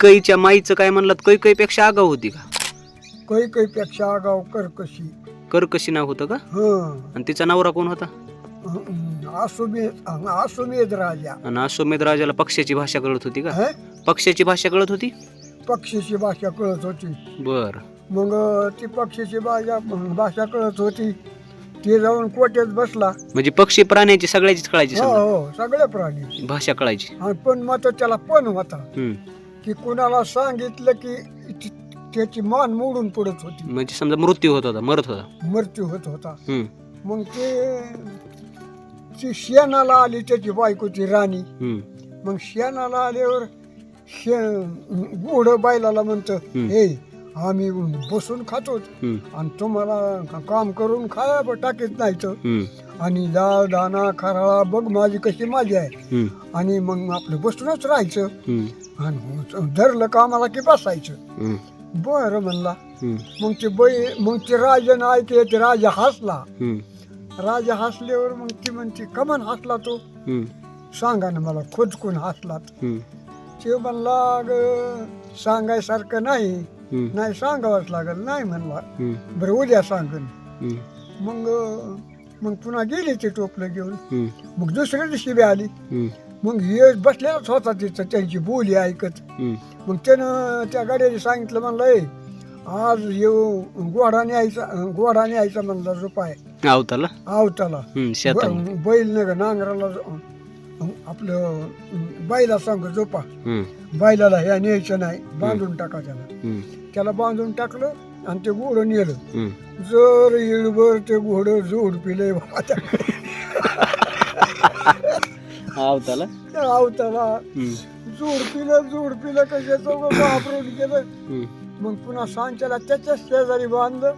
कैच्या माईचं काय म्हणलात? कै कैपेक्षा आगाव होती का? कै कैपेक्षा आगाव कर्कशी. कर्कशी नाव होतं का? हं. आणि तिचा नवरा कोण होता? आसुमेध आसुमेध राजा. आणि अश्वमेध राजाला पक्षाची भाषा कळत होती का? हं? पक्षाची भाषा कळत होती? पक्षीची भाषा कळत होती. बर. मग ती पक्षीची भाषा भाषा कळत होती. ती जाऊन कोट्यात बसला. म्हणजे पक्षी प्राण्याची सगळ्याचीच कळायची हो समजा. हो सगळे प्राणी भाषा कळायची. आणि पण मात्र त्याला पण होता. हम्म. की कुणाला सांगितलं की ती- त्याची मान मोडून पडत होती म्हणजे समजा मृत्यू होत होता मरत होता मृत्यू होत होता हम्म. मग ते ती शेणाला आली त्याची बायकोची राणी हम्म. मग शेणाला आल्यावर शे गुढ बैलाला म्हणतं हम्म. हे आम्ही बसून खातो हम्म. आणि तुम्हाला काम करून खाया टाकीत नाही तर हम्म. आणि डाळ दाणा खराळा बघ माझी कशी माझी आहे हम्म. आणि मग आपलं बसूनच राहायचं हम्म. आणि धरलं कामाला की बसायचं हम्म. बरं म्हणला हम्म. मग ते बै मग ते राजानं ऐकले ते राजा हसला हम्म. राजा हसल्यावर मग ती म्हणते कमन हसला तो हम्म. सांगा ना मला खोचकून हसलात हम्म. ते म्हणला "अगं, सांगायसारखं नाही हम्म. नाही सांगावंच लागल नाही म्हणला हम्म. बरं उद्या सांगन हम्म. मग मग पुन्हा गेली ते टोपलं घेऊन हम्म. मग दुसऱ्या दिवशी बी आली हम्म. मग हे बसलेलाच होता तिथं त्यांची बोली ऐकत. मग त्यानं त्या गाड्याने सांगितलं म्हणलं आज येऊ गोडा न्यायचा गोडा न्यायचा म्हणला रुपाय. आवताला? आवताला. ब- बैल न नांगराला ज- आपलं बैला सांग झोपा. बैलाला ह्या न्यायचं नाही बांधून टाका त्याला. त्याला बांधून टाकलं आणि ते घोडं नेलं. जर येळभर ते घोडं जोड पिलंय बाबा त्या आवताला आवताला हम्म. जोड पिलं जोड पिलं कशाचं वापरून गेलं. मग पुन्हा सांच्याला त्याच्याच शेजारी बांधलं.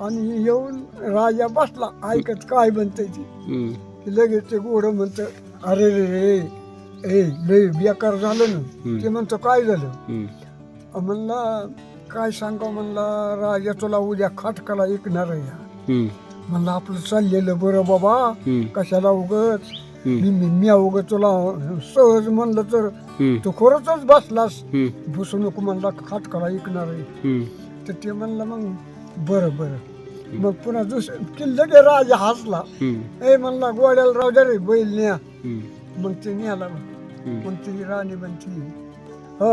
आणि येऊन राजा बसला ऐकत काय म्हणतंय ती लगेच ते घोडं म्हणतं अरे रे रे ए लय बेकार झालं ना. ते म्हणतं काय झालं. म्हणला काय सांगा म्हणला राजा तुला उद्या खाटकाला ऐकणार आहे. म्हणलं आपलं चाललेलं बरं बाबा हम्म. कशाला उगच हम्म. मी मी मी उगत तुला सहज म्हणलं तर हम्म. तू खरंच बसलास हम्म. बसू नको म्हणला खाटकाला ऐकणार आहे हम्म. तर ते म्हणलं मग बरं बरं मग पुन्हा दुसरं की लगे राजा हसला हम्म. ए म्हणला गोड्याला राहू दे रे बैल न्या हम्म. मग ते न्याला हम्म. मग ती राणी म्हणती हो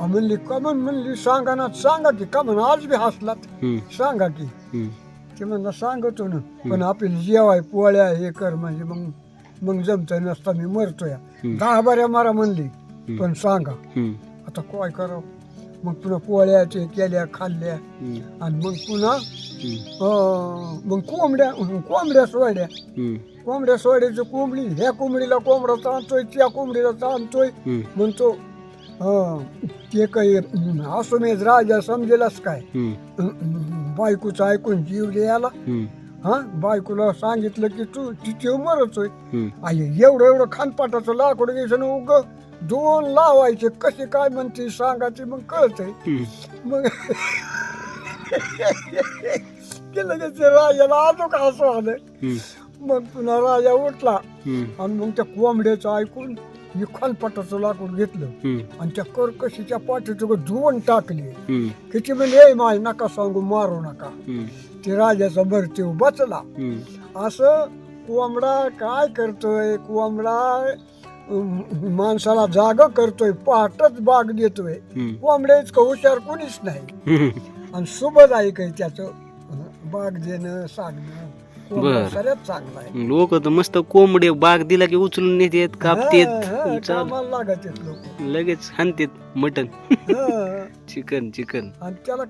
अं म्हणली का म्हण म्हणली सांगा ना सांगा की का म्हण आज बी हसलात हम्म. सांगा की हम्म. ते म्हणलं सांगतो ना पण आपल्याला जेवाय पोळ्या हे कर म्हणजे मग मग जमत नसता मी मरतोय दहा बाऱ्या मारा म्हणली पण सांगा. आता काय करावं मग पुन्हा पोळ्या ते केल्या खाल्ल्या. आणि मग पुन्हा मग कोंबड्या कोंबड्या सोडल्या. कोंबड्या सोडायचं कोंबडी ह्या कोंबडीला कोंबडा ताणतोय त्या कोंबडीला ताणतोय. म्हणतो हं, ते काही असुमेध राजा समजेलच काय बायकोचं ऐकून जीव द्यायला. हा बायकोला सांगितलं की तू तिथे हम्म. आई एवढं एवढं खानपाटाचं लाकूड घ्यायचं ना उग दोन लावायचे कसे काय म्हणते सांगायचे मग कळतंय. मग ते राजाला आलो का असं आलं. मग पुन्हा राजा उठला. आणि मग त्या कोंबड्याचं ऐकून मी खानपाटाचं लाकूड घेतलं. आणि त्या कर्कशीच्या पाठीचं धुवून टाकली. किती म्हणजे माय नका सांगू मारू नका. ते राजाचा मृत्यू बचला. असं कोंबडा काय करतोय कोंबडा माणसाला जाग करतोय पहाटच बाग देतोय. कोंबड्या इतकं हुशार कोणीच नाही. आणि शुभदायक आहे त्याचं बाग देणं सांगणं बरं. सगळ्यात चांगला आहे. लोक तर मस्त कोंबडे बाग दिला की उचलून नेतात हा, कापतेत चाल. कामाला लागत आहेत लोक. लगेच हाणतेत मटन चिकन चिकन. आणि त्याला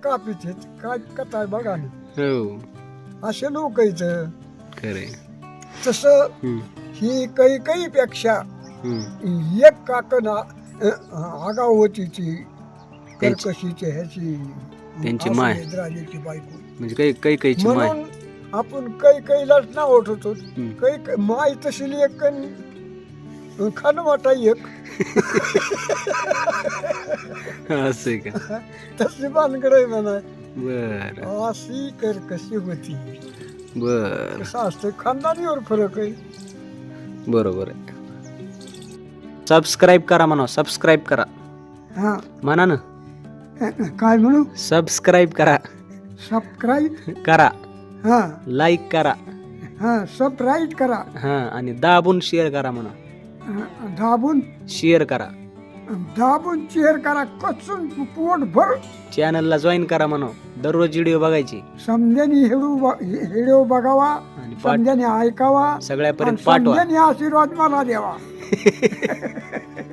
आहेत. काय कथा आहे बघा ना. हो. असे लोक इथं खरंय तसं. ही काही काही पेक्षा. एक काकण आगाव होती ती कर्कशीची ह्याची त्यांची माय. राजाची बायको. म्हणजे काही काही काहीची माय. म्हणून आपण काही काहीलाच नाव होतो हम्म. काही काही- माय तशी एक खाणं वाटा एक. असं आहे का? तशी बांधकड आहे म्हणा. बर. अशी कर्कशी होती. बर. कसं असतं खानदानीवर फरक आहे. बरोबर आहे. सबस्क्राईब करा म्हणा सबस्क्राईब करा. हा. म्हणा ना. काय म्हणू? सबस्क्राईब करा. सबस्क्राईब? करा. हा. लाईक करा. हा सबस्क्राईब करा. हा आणि दाबून शेअर करा म्हणा. हा, दाबून. शेअर करा. दाबून चेअर करा. कसून पोट भर. चॅनलला जॉईन करा म्हणा. दररोज व्हिडिओ बघायची. समजाने हेडू हेडिओ बघावा. आणि पाठ समजाने ऐकावा. आणि सगळ्यापर्यंत पाठवा. समजाने आशीर्वाद मला द्यावा.